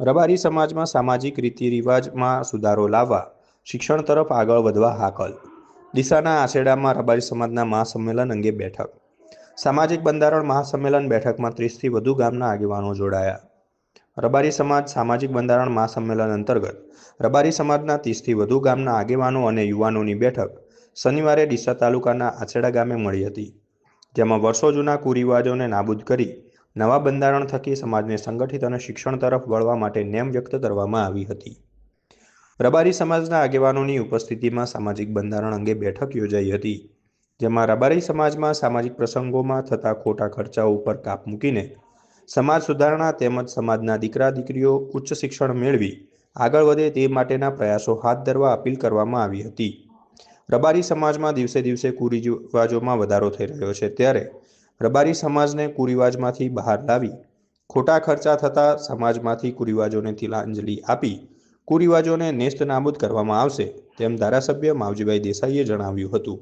રબારી સમાજમાં સામાજિક રીતિ રિવાજમાં સુધારો લાવવા, શિક્ષણ તરફ આગળ વધવા હાકલ. ડીસાના આશેડામાં રબારી સમાજના મહાસંમેલન અંગે બેઠક. સામાજિક બંધારણ મહાસંમેલન બેઠકમાં ત્રીસથી વધુ ગામના આગેવાનો જોડાયા. રબારી સમાજ સામાજિક બંધારણ મહાસંમેલન અંતર્ગત રબારી સમાજના ત્રીસથી વધુ ગામના આગેવાનો અને યુવાનોની બેઠક શનિવારે ડીસા તાલુકાના આછેડા ગામે મળી હતી, જેમાં વર્ષો જૂના કુરિવાજોને નાબૂદ કરી નવા બંધારણ થકી સમાજને સંગઠિત અને શિક્ષણ તરફ વળવા માટે નેમ વ્યક્ત કરવામાં આવી હતી. રબારી સમાજના આગેવાનોની ઉપસ્થિતિમાં સામાજિક બંધારણ અંગે બેઠક યોજાઈ હતી, જેમાં રબારી સમાજમાં સામાજિક પ્રસંગોમાં થતા ખોટા ખર્ચાઓ ઉપર કાપ મૂકીને સમાજ સુધારણા તેમજ સમાજના દીકરા દીકરીઓ ઉચ્ચ શિક્ષણ મેળવી આગળ વધે તે માટેના પ્રયાસો હાથ ધરવા અપીલ કરવામાં આવી હતી. રબારી સમાજમાં દિવસે દિવસે કુરિવાજોમાં વધારો થઈ રહ્યો છે, ત્યારે રબારી સમાજને કુરિવાજમાંથી બહાર લાવી, ખોટા ખર્ચા થતા સમાજમાંથી કુરિવાજોને તિલાંજલિ આપી, કુરિવાજોને નેસ્ત નાબૂદ કરવામાં આવશે, તેમ ધારાસભ્ય માવજીભાઈ દેસાઈએ જણાવ્યું હતું.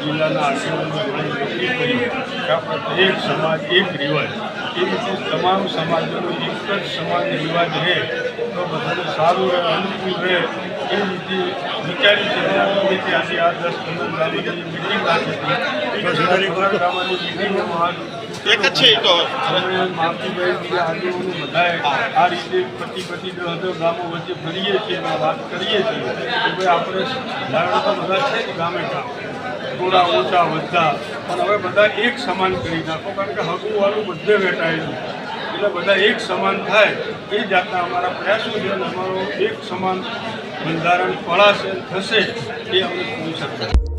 જિલ્લાના આગેવાનો એક સમાજ એક રિવાજ એ રીતે તમામ સમાજોનો એક જ સમાજ રિવાજ રહે તો બધાને સારું રહે અનુકૂળ રહે એ રીતે વિચારી છે રીતે આજે આ દસ પંદર ગામની મિટિંગ રાખી એક જ છે એ તો. આ રીતે પતિ પતિ દસ ગામો વચ્ચે ફરીએ છીએ અને વાત કરીએ છીએ કે ભાઈ આપણે ધારણા તો બધા છે જ ગામે ગામ થોડા ઊંચા વધતા. પણ હવે બધા એક સમાન કરી નાખો, કારણ કે હગુવાળું બધે વેટાયેલું એટલે બધા એક સમાન થાય, એ જાતના અમારા પ્રયાસો છે અમારો એક સમાન બંધારણ ફળાશે થશે, એ અમે પૂરી શકતા.